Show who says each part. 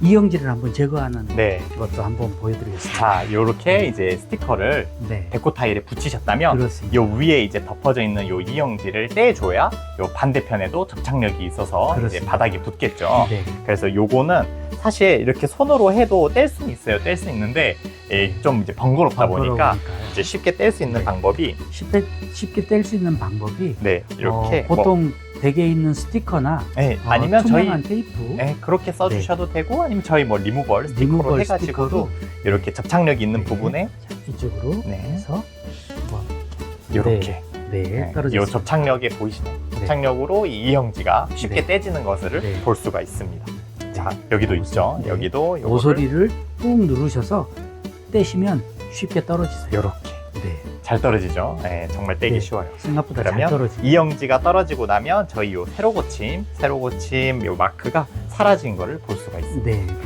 Speaker 1: 이영지를 한번 제거하는
Speaker 2: 네.
Speaker 1: 것도 한번 보여드리겠습니다.
Speaker 2: 자, 이렇게 이제 스티커를
Speaker 1: 네,
Speaker 2: 데코 타일에 붙이셨다면
Speaker 1: 그렇습니다.
Speaker 2: 요 위에 이제 덮어져 있는 요 이영지를 떼줘야 요 반대편에도 접착력이 있어서 이제
Speaker 1: 그렇습니다.
Speaker 2: 바닥에 붙겠죠.
Speaker 1: 네,
Speaker 2: 그래서 요거는 사실 이렇게 손으로 해도 뗄 수는 있어요. 뗄 수 있는데 예, 좀 이제 번거롭다 보니까
Speaker 1: 번거로우니까요.
Speaker 2: 이제 쉽게 뗄 수 있는
Speaker 1: 네.
Speaker 2: 방법이
Speaker 1: 쉽게 쉽게 뗄 수 있는 방법이
Speaker 2: 네 이렇게
Speaker 1: 어,
Speaker 2: 뭐,
Speaker 1: 보통 댁에 있는 스티커나
Speaker 2: 네,
Speaker 1: 어,
Speaker 2: 아니면 저희
Speaker 1: 투명한 테이프,
Speaker 2: 네, 그렇게 써주셔도 되고 아니면 저희 뭐 리무벌 스티커로
Speaker 1: 리무벌
Speaker 2: 해가지고도
Speaker 1: 스티커로
Speaker 2: 이렇게 접착력이 있는
Speaker 1: 네.
Speaker 2: 부분에
Speaker 1: 자, 이쪽으로
Speaker 2: 네.
Speaker 1: 해서
Speaker 2: 이렇게
Speaker 1: 네,
Speaker 2: 네, 이
Speaker 1: 떨어졌습니다.
Speaker 2: 접착력에 보이시나요?
Speaker 1: 네.
Speaker 2: 접착력으로 이 이영지가 쉽게
Speaker 1: 네.
Speaker 2: 떼지는 것을
Speaker 1: 네.
Speaker 2: 볼 수가 있습니다. 자 여기도
Speaker 1: 네.
Speaker 2: 있죠.
Speaker 1: 네.
Speaker 2: 여기도 요거를
Speaker 1: 모서리를 꾹 누르셔서 떼시면 쉽게 떨어지세요.
Speaker 2: 이렇게
Speaker 1: 네,
Speaker 2: 잘 떨어지죠. 네, 정말 떼기
Speaker 1: 네.
Speaker 2: 쉬워요.
Speaker 1: 생각보다 잘
Speaker 2: 그러면
Speaker 1: 떨어지.
Speaker 2: 이영지가 떨어지고 나면 저희 요 세로 고침, 세로 고침 요 마크가 사라진 거를 볼 수가 있습니다.
Speaker 1: 네,